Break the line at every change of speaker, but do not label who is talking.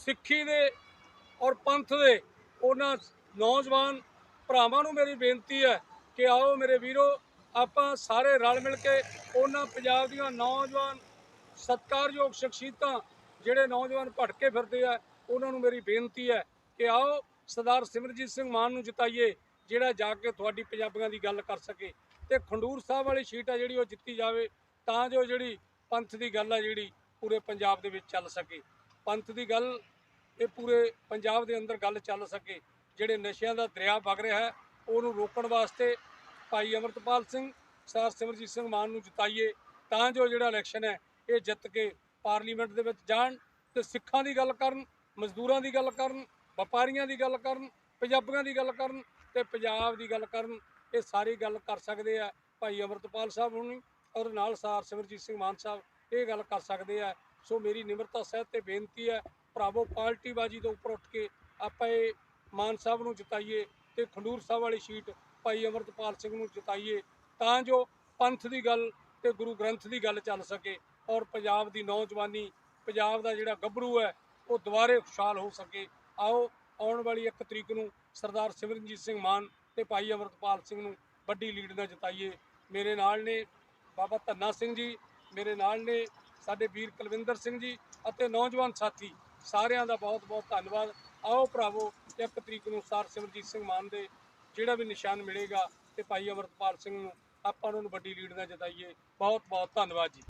ਸਿੱਖੀ ਦੇ ਔਰ ਪੰਥ ਦੇ ਉਹਨਾਂ ਨੌਜਵਾਨ ਭਰਾਵਾਂ ਨੂੰ ਮੇਰੀ ਬੇਨਤੀ ਹੈ ਕਿ ਆਓ ਮੇਰੇ ਵੀਰੋ, ਆਪਾਂ ਸਾਰੇ ਰਲ ਮਿਲ ਕੇ ਉਹਨਾਂ ਪੰਜਾਬ ਦੀਆਂ ਨੌਜਵਾਨ ਸਤਿਕਾਰਯੋਗ ਸ਼ਖਸੀਅਤਾਂ ਜਿਹੜੇ ਨੌਜਵਾਨ ਭਟਕੇ ਫਿਰਦੇ ਆ, ਉਹਨਾਂ ਨੂੰ ਮੇਰੀ ਬੇਨਤੀ ਹੈ ਕਿ ਆਓ ਸਰਦਾਰ ਸਿਮਰਜੀਤ ਸਿੰਘ ਮਾਨ ਨੂੰ ਜਿਤਾਈਏ, ਜਿਹੜਾ ਜਾ ਕੇ ਤੁਹਾਡੀ ਪੰਜਾਬੀਆਂ ਦੀ ਗੱਲ ਕਰ ਸਕੇ। ਤੇ ਖੰਡੂਰ ਸਾਹਿਬ ਵਾਲੀ ਸੀਟ ਆ ਜਿਹੜੀ ਉਹ ਜਿੱਤੀ ਜਾਵੇ, ਤਾਂ ਜੋ ਜਿਹੜੀ ਪੰਥ ਦੀ ਗੱਲ ਆ ਜਿਹੜੀ ਪੂਰੇ ਪੰਜਾਬ ਦੇ ਵਿੱਚ ਚੱਲ ਸਕੇ। ਪੰਥ ਦੀ ਗੱਲ, ਇਹ ਪੂਰੇ ਪੰਜਾਬ ਦੇ ਅੰਦਰ ਗੱਲ ਚੱਲ ਸਕੇ। ਜਿਹੜੇ ਨਸ਼ਿਆਂ ਦਾ ਦਰਿਆ ਵਗ ਰਿਹਾ ਹੈ, ਉਹਨੂੰ ਰੋਕਣ ਵਾਸਤੇ ਭਾਈ ਅਮਰਤਪਾਲ ਸਿੰਘ, ਸਰ ਸਿਮਰਜੀਤ ਸਿੰਘ ਮਾਨ ਨੂੰ ਜਿਤਾਈਏ, ਤਾਂ ਜੋ ਜਿਹੜਾ ਇਲੈਕਸ਼ਨ ਹੈ, ਇਹ ਜਿੱਤ ਕੇ ਪਾਰਲੀਮੈਂਟ ਦੇ ਵਿੱਚ ਜਾਣ ਤੇ ਸਿੱਖਾਂ ਦੀ ਗੱਲ ਕਰਨ, ਮਜ਼ਦੂਰਾਂ ਦੀ ਗੱਲ ਕਰਨ, ਵਪਾਰੀਆਂ ਦੀ ਗੱਲ ਕਰਨ, ਪੰਜਾਬੀਆਂ ਦੀ ਗੱਲ ਕਰਨ ਤੇ ਪੰਜਾਬ ਦੀ ਗੱਲ ਕਰਨ, ਇਹ ਸਾਰੀ ਗੱਲ ਕਰ ਸਕਦੇ ਆ ਭਾਈ ਅਮਰਤਪਾਲ ਸਾਹਿਬ ਹੁਣੀ ਔਰ ਨਾਲ ਸਾਰ ਸਿਮਰਜੀਤ ਸਿੰਘ ਮਾਨ ਸਾਹਿਬ। ਇਹ ਗੱਲ ਕਰ ਸਕਦੇ ਆ। ਸੋ ਮੇਰੀ ਨਿਮਰਤਾ, ਸਹਿਤ ਤੇ ਬੇਨਤੀ ਹੈ, ਭਰਾਵੋ, ਪਾਰਟੀਬਾਜੀ ਤੋਂ ਉੱਪਰ ਉੱਠ ਕੇ ਆਪਾਂ ਇਹ ਮਾਨ ਸਾਹਿਬ ਨੂੰ ਜਿਤਾਈਏ ਤੇ ਖੰਡੂਰ ਸਾਹਿਬ ਵਾਲੀ ਸੀਟ ਭਾਈ ਅਮਰਤਪਾਲ ਸਿੰਘ ਨੂੰ ਜਿਤਾਈਏ ਤਾਂ ਜੋ ਪੰਥ ਦੀ ਗੱਲ ਤੇ ਗੁਰੂ ਗ੍ਰੰਥ ਦੀ ਗੱਲ ਚੱਲ ਸਕੇ ਔਰ ਪੰਜਾਬ ਦੀ ਨੌਜਵਾਨੀ, ਪੰਜਾਬ ਦਾ ਜਿਹੜਾ ਗੱਭਰੂ ਹੈ, ਉਹ ਦੁਬਾਰੇ ਖੁਸ਼ਹਾਲ ਹੋ ਸਕੇ। ਆਓ, ਆਉਣ ਵਾਲੀ 1 ਤਰੀਕ ਨੂੰ ਸਰਦਾਰ ਸਿਮਰਨਜੀਤ ਸਿੰਘ ਮਾਨ ਤੇ ਭਾਈ ਅਮਰਤਪਾਲ ਸਿੰਘ ਨੂੰ ਵੱਡੀ ਲੀਡ ਨਾਲ ਜਿਤਾਈਏ। ਮੇਰੇ ਨਾਲ ਨੇ ਬਾਬਾ ਧੰਨਾ ਸਿੰਘ ਜੀ ਮੇਰੇ ਨਾਲ ਨੇ ਸਾਡੇ ਵੀਰ ਕੁਲਵਿੰਦਰ ਸਿੰਘ ਜੀ ਅਤੇ ਨੌਜਵਾਨ ਸਾਥੀ ਸਾਰਿਆਂ ਦਾ ਬਹੁਤ ਬਹੁਤ ਧੰਨਵਾਦ। ਆਓ ਭਰਾਵੋ, ਇੱਕ ਤਰੀਕ ਨੂੰ ਸਰ ਸਿਮਰਜੀਤ ਸਿੰਘ ਮਾਨ ਦੇ ਜਿਹੜਾ ਵੀ ਨਿਸ਼ਾਨ ਮਿਲੇਗਾ ਤੇ ਭਾਈ ਅਮਰਤਪਾਲ ਸਿੰਘ ਨੂੰ ਆਪਾਂ ਉਹਨਾਂ ਨੂੰ ਵੱਡੀ ਲੀਡ ਨਾਲ ਜਿਤਾਈਏ। ਬਹੁਤ ਬਹੁਤ ਧੰਨਵਾਦ ਜੀ।